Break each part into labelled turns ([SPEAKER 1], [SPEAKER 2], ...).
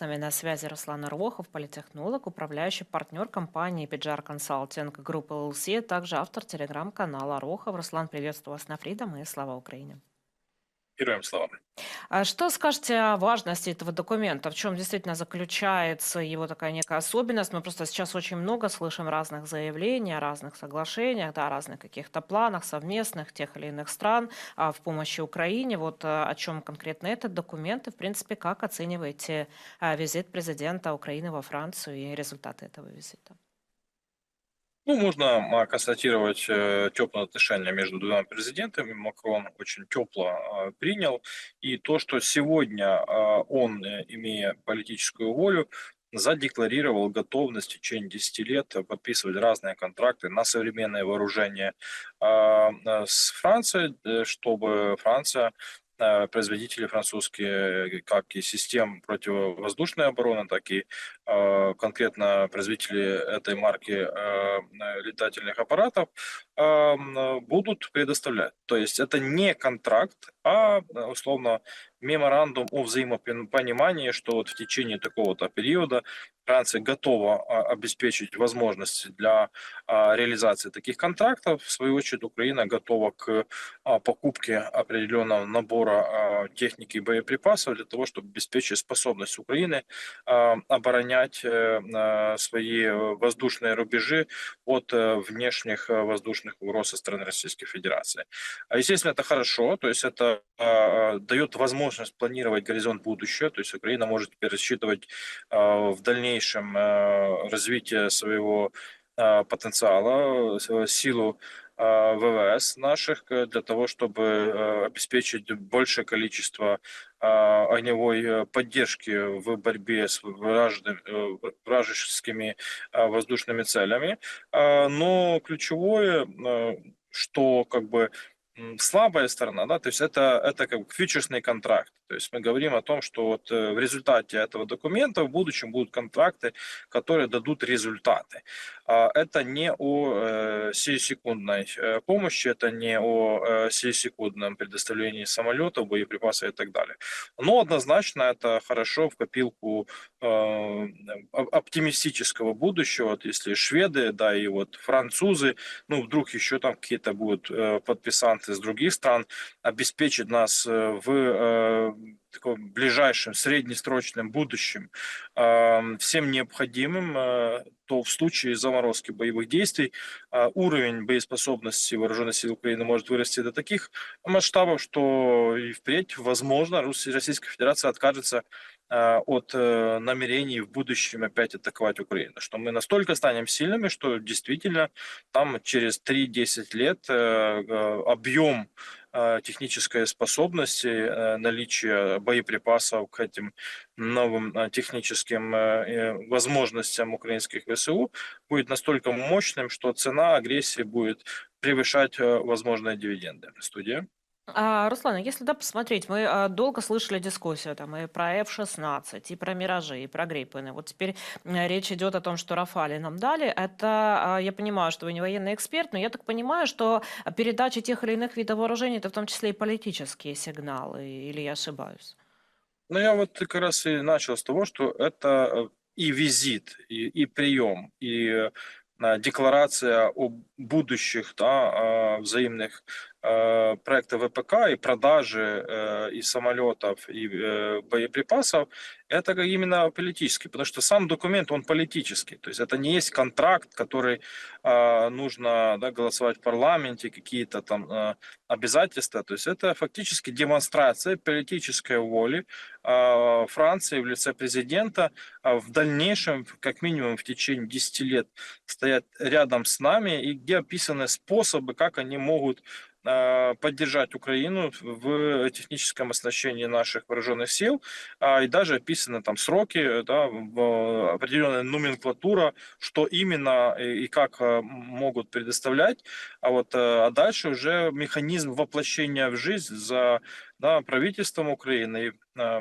[SPEAKER 1] с нами на связи Руслан Рохов, политехнолог, управляющий партнер компании Пиджар Консалтинг группы ЛСИ, а также автор телеграм-канала Рохов. Руслан, приветствую вас на Фридом и слава Украине.
[SPEAKER 2] Героям слава.
[SPEAKER 1] А что скажете о важности этого документа? В чем действительно заключается его такая некая особенность? Мы просто сейчас очень много слышим разных заявлений о разных соглашениях, да, о разных каких-то планах совместных тех или иных стран а, в помощи Украине. Вот а, о чем конкретно этот документ и, в принципе, как оцениваете а, визит президента Украины во Францию и результаты этого визита?
[SPEAKER 2] Ну, можно а, констатировать э, теплые отношения между двумя президентами. Макрон очень тепло а, принял. И то, что сегодня а, он, э, имея политическую волю, задекларировал готовность в течение 10 лет подписывать разные контракты на современное вооружение с Францией, э, чтобы Франция Э, производители французские, как и систем противовоздушной обороны, так и э, конкретно производители этой марки э, летательных аппаратов будут предоставлять. То есть это не контракт, а условно меморандум о взаимопонимании, что вот в течение такого-то периода Франция готова а, обеспечить возможности для а, реализации таких контрактов. В свою очередь, Украина готова к а, покупке определенного набора техники и боеприпасов для того, чтобы обеспечить способность Украины оборонять э, свои воздушные рубежи от э, внешних воздушных угроз со стороны Российской Федерации. Естественно, это хорошо, то есть это дает возможность планировать горизонт будущего, то есть Украина может теперь рассчитывать в дальнейшем э, развитие своего э, потенциала, силу э, ВВС наших для того, чтобы обеспечить большее количество огневой поддержки в борьбе с вражескими воздушными целями. Но ключевое, что как бы слабая сторона, да, то есть это, это как бы фьючерсный контракт. То есть мы говорим о том, что вот э, в результате этого документа в будущем будут контракты, которые дадут результаты. А это не о э, сиюсекундной э, помощи, это не о сиюсекундном предоставлении самолетов, боеприпасов и так далее. Но однозначно это хорошо в копилку оптимистического будущего. Вот если шведы, да, и вот французы, ну вдруг еще там какие-то будут подписанты из других стран, обеспечить нас в таком ближайшем среднесрочном будущем всем необходимым, э, то в случае заморозки боевых действий э, уровень боеспособности вооруженных сил Украины может вырасти до таких масштабов, что и впредь, возможно, Российская Федерация откажется э, от намерений в будущем опять атаковать Украину. Что мы настолько станем сильными, что действительно там через 3-10 лет объем Э, технической способности, э, наличие боеприпасов к этим новым э, техническим возможностям украинских ВСУ будет настолько мощным, что цена агрессии будет превышать возможные дивиденды. Студия.
[SPEAKER 1] А, Руслан, а если да, посмотреть, мы а, долго слышали дискуссию там и про F-16, и про Миражи, и про Гриппены. Вот теперь э, речь идет о том, что Рафали нам дали. Это, а, я понимаю, что вы не военный эксперт, но я так понимаю, что передача тех или иных видов вооружений, это в том числе и политические сигналы, или я ошибаюсь?
[SPEAKER 2] Ну, я вот как раз и начал с того, что это э, и визит, и, и прием, и э, декларация о будущих да, взаимных Проекта ВПК и продажи и самолетов, и боеприпасов, это именно политический, потому что сам документ, он политический. То есть это не есть контракт, который нужно да, голосовать в парламенте, какие-то там обязательства. То есть это фактически демонстрация политической воли Франции в лице президента в дальнейшем, как минимум в течение 10 лет, стоять рядом с нами, и где описаны способы, как они могут а, поддержать Украину в техническом оснащении наших вооруженных сил, а, и даже описаны там сроки, да, определенная номенклатура, что именно и как а, могут предоставлять, а вот а дальше уже механизм воплощения в жизнь за да, правительством Украины и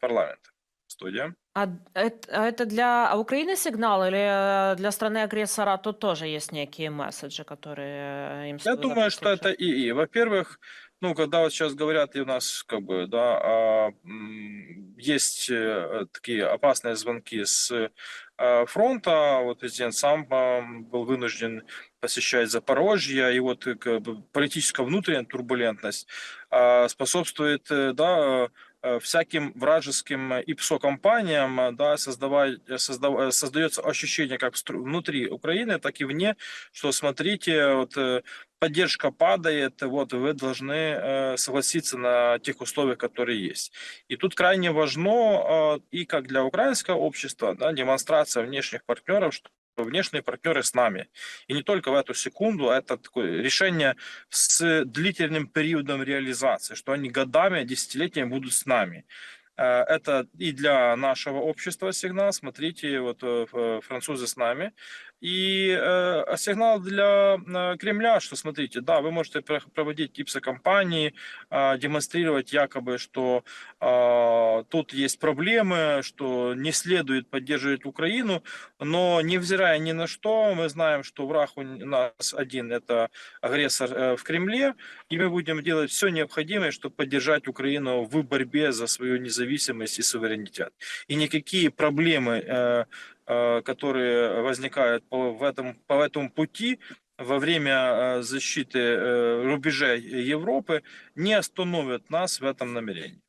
[SPEAKER 2] парламентом. Студия.
[SPEAKER 1] А это, а это для Украины сигнал или э, для страны-агрессора тут тоже есть некие месседжи, которые
[SPEAKER 2] э, им Я думаю, что это и, и. Во-первых, ну, когда вот сейчас говорят, и у нас как бы, да, а, м, есть э, такие опасные звонки с э, фронта, вот президент сам а, был вынужден посещать Запорожье, и вот э, как бы, политическая внутренняя турбулентность а, способствует, э, да, всяким вражеским ИПСО-компаниям, э, да, создавать, создав, э, создается ощущение как внутри Украины, так и вне, что смотрите, вот э, поддержка падает, вот вы должны э, согласиться на тех условиях, которые есть. И тут крайне важно э, и как для украинского общества, да, демонстрация внешних партнеров, что внешние партнеры с нами. И не только в эту секунду, а это такое решение с длительным периодом реализации, что они годами, десятилетиями будут с нами. Э, Это и для нашего общества сигнал. Смотрите, вот э, французы с нами. И э, сигнал для э, Кремля, что смотрите, да, вы можете про- проводить гипсокомпании, э, демонстрировать якобы, что э, тут есть проблемы, что не следует поддерживать Украину, но невзирая ни на что, мы знаем, что враг у нас один – это агрессор э, в Кремле, и мы будем делать все необходимое, чтобы поддержать Украину в борьбе за свою независимость и суверенитет. И никакие проблемы, э, э, которые возникают в этом, по этому пути, во время э, защиты рубежей Европы, не остановят нас в этом намерении.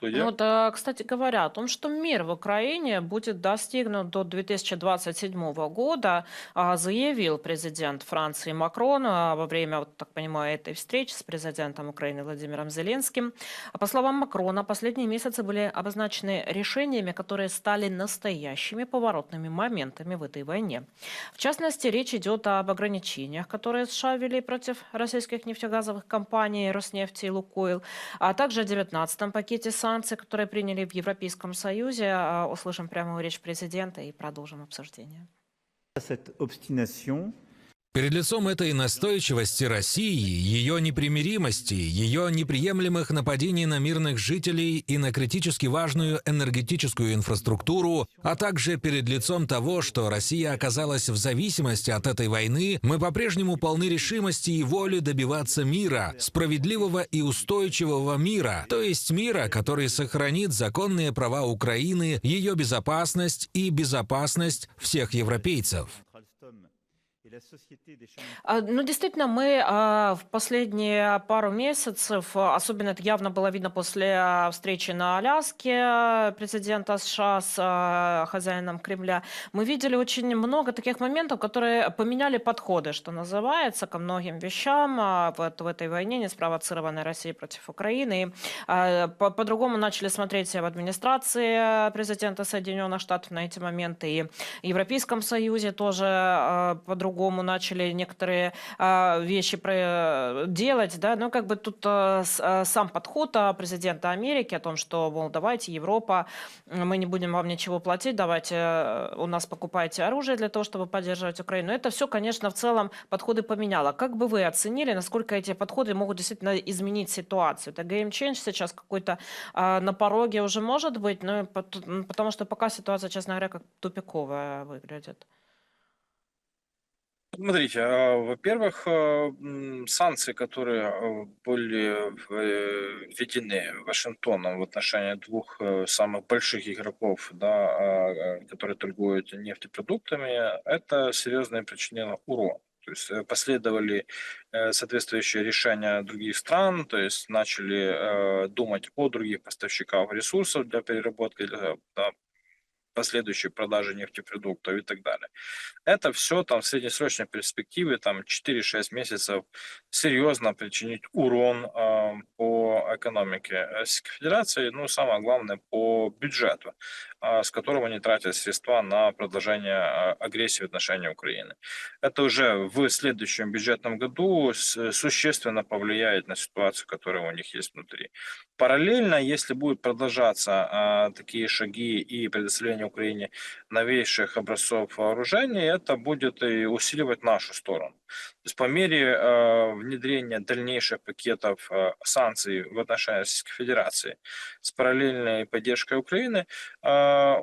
[SPEAKER 2] Студия?
[SPEAKER 1] Ну, э, кстати говоря, о том, что мир в Украине будет достигнут до 2027 года, а, заявил президент Франции Макрон а, во время, вот, так понимаю, этой встречи с президентом Украины Владимиром Зеленским. По словам Макрона, последние месяцы были обозначены решениями, которые стали настоящими поворотными моментами в этой войне. В частности, речь идет об ограничениях, которые США ввели против российских нефтегазовых компаний Роснефти и Лукойл, а также о 19-м пакете санкций, которые приняли в Европейском Союзе. А, Услышим прямую речь президента и продолжим обсуждение.
[SPEAKER 3] cette obstination,
[SPEAKER 4] Перед лицом этой настойчивости России, ее непримиримости, ее неприемлемых нападений на мирных жителей и на критически важную энергетическую инфраструктуру, а также перед лицом того, что Россия оказалась в зависимости от этой войны, мы по-прежнему полны решимости и воли добиваться мира, справедливого и устойчивого мира, то есть мира, который сохранит законные права Украины, ее безопасность и безопасность всех европейцев.
[SPEAKER 1] Ну, действительно, мы а, в последние пару месяцев, а, особенно это явно было видно после а, встречи на Аляске а, президента США с а, хозяином Кремля, мы видели очень много таких моментов, которые поменяли подходы, что называется, ко многим вещам а, вот в этой войне, не спровоцированной Россией против Украины. А, По-другому начали смотреть в администрации а, президента Соединенных Штатов на эти моменты, и в Европейском Союзе тоже а, по-другому начали некоторые а, вещи про- делать, да, но как бы тут с- а, сам подход а, президента Америки о том, что, мол, давайте, Европа, мы не будем вам ничего платить, давайте э, у нас покупайте оружие для того, чтобы поддерживать Украину. Это все, конечно, в целом подходы поменяло. Как бы вы оценили, насколько эти подходы могут действительно изменить ситуацию? Это change сейчас какой-то а, на пороге уже может быть, но потому что пока ситуация, честно говоря, как тупиковая выглядит.
[SPEAKER 2] Смотрите, а, во-первых, а, санкции, которые а, были э, введены Вашингтоном в отношении двух э, самых больших игроков, да, которые торгуют нефтепродуктами, это серьезно причинило урон. То есть э, последовали соответствующие решения других стран, то есть начали думать о других поставщиках ресурсов для переработки, для да, последующей продажи нефтепродуктов и так далее. Это все там в среднесрочной перспективе, там 4-6 месяцев серьезно причинить урон э, по экономике Российской Федерации, ну, самое главное, по бюджету, э, с которого они тратят средства на продолжение э, агрессии в отношении Украины. Это уже в следующем бюджетном году существенно повлияет на ситуацию, которая у них есть внутри. Параллельно, если будут продолжаться а, такие шаги и предоставление Украине новейших образцов вооружений, это будет и усиливать нашу сторону. То есть по мере э, внедрения дальнейших пакетов э, санкций в отношении Российской Федерации с параллельной поддержкой Украины, э,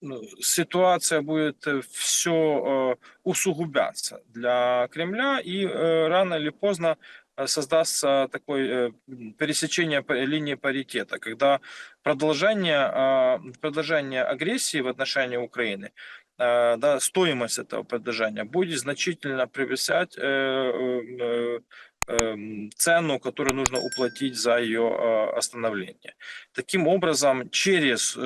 [SPEAKER 2] ну, ситуация будет все усугубляться для Кремля, и э, рано или поздно э, создастся такой э, пересечение линии паритета, когда продолжение, а, продолжение агрессии в отношении Украины, а, да, стоимость этого продолжения будет значительно превышать э, э, э, цену, которую нужно уплатить за ее э, остановление. Таким образом, через э,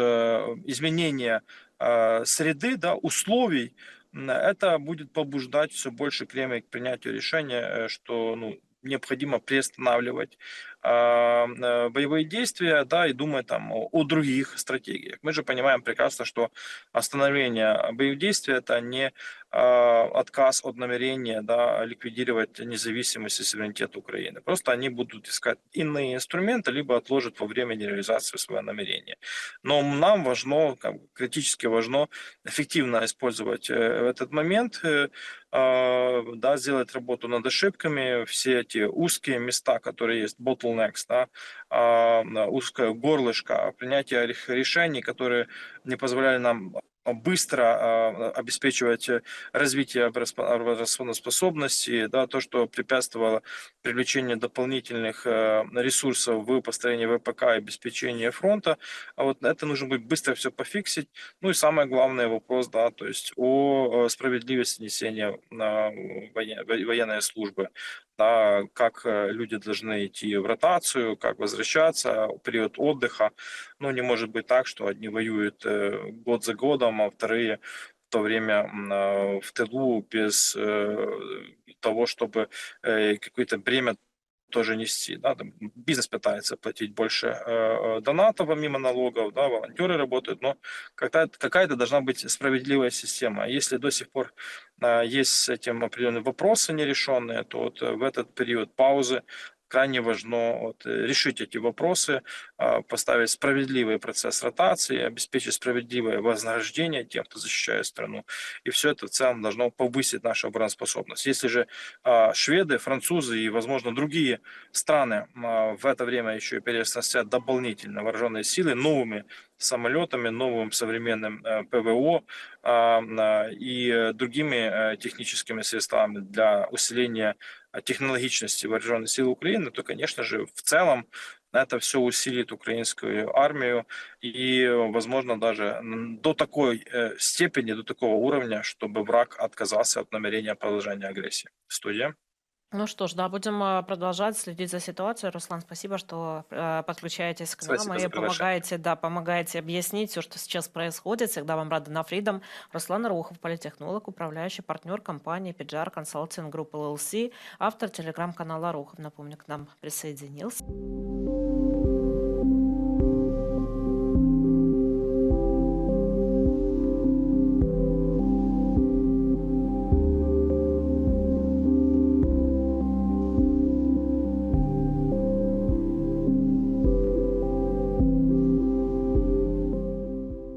[SPEAKER 2] изменение э, среды, да, условий, это будет побуждать все больше Кремль к принятию решения, э, что ну, необходимо приостанавливать боевые действия, да, и думать там о, других стратегиях. Мы же понимаем прекрасно, что остановление боевых действий это не а, отказ от намерения да, ликвидировать независимость и суверенитет Украины. Просто они будут искать иные инструменты, либо отложат во времени реализацию свое намерение. Но нам важно, как критически важно эффективно использовать э, этот момент, э, а, да, сделать работу над ошибками, все эти узкие места, которые есть, bottlenecks, да, а, узкое горлышко, принятие ре- решений, которые не позволяли нам быстро а, обеспечивать э, развитие обороноспособности, да, то, что препятствовало привлечению дополнительных э, ресурсов в построении ВПК и обеспечении фронта. А вот это нужно будет быстро все пофиксить. Ну и самый главный вопрос, да, то есть о э, справедливости несения во- военной службы. Да, как э, люди должны идти в ротацию, как возвращаться, период отдыха. Ну, не может быть так, что одни воюют э, год за годом, а вторые в то время э, в тылу без э, того, чтобы какое-то бремя тоже нести. Да? Там бизнес пытается платить больше э, э, донатов помимо налогов, да, волонтеры работают, но какая-то должна быть справедливая система. А Если до сих пор э, есть с этим определенные вопросы нерешенные, то вот э, в этот период паузы крайне важно вот, э, решить эти вопросы, а, поставить справедливый процесс ротации, обеспечить справедливое вознаграждение тем, кто защищает страну. И все это в целом должно повысить нашу обороноспособность. Если же а, шведы, французы и, возможно, другие страны а, в это время еще и переоснастят дополнительно вооруженные силы новыми самолетами, новым современным э, ПВО а, и другими э, техническими средствами для усиления технологичности вооруженных сил Украины, то, конечно же, в целом это все усилит украинскую армию и, возможно, даже до такой э, степени, до такого уровня, чтобы враг отказался от намерения продолжения агрессии. Студия.
[SPEAKER 1] Ну что ж, да, будем э, продолжать следить за ситуацией. Руслан, спасибо, что э, подключаетесь к нам
[SPEAKER 2] Спасибо
[SPEAKER 1] и
[SPEAKER 2] за приглашение.
[SPEAKER 1] помогаете, да, помогаете объяснить все, что сейчас происходит. Всегда вам рада на Freedom. Руслан Рухов, политехнолог, управляющий партнер компании PGR Consulting Group LLC, автор телеграм-канала Рухов, напомню, к нам присоединился.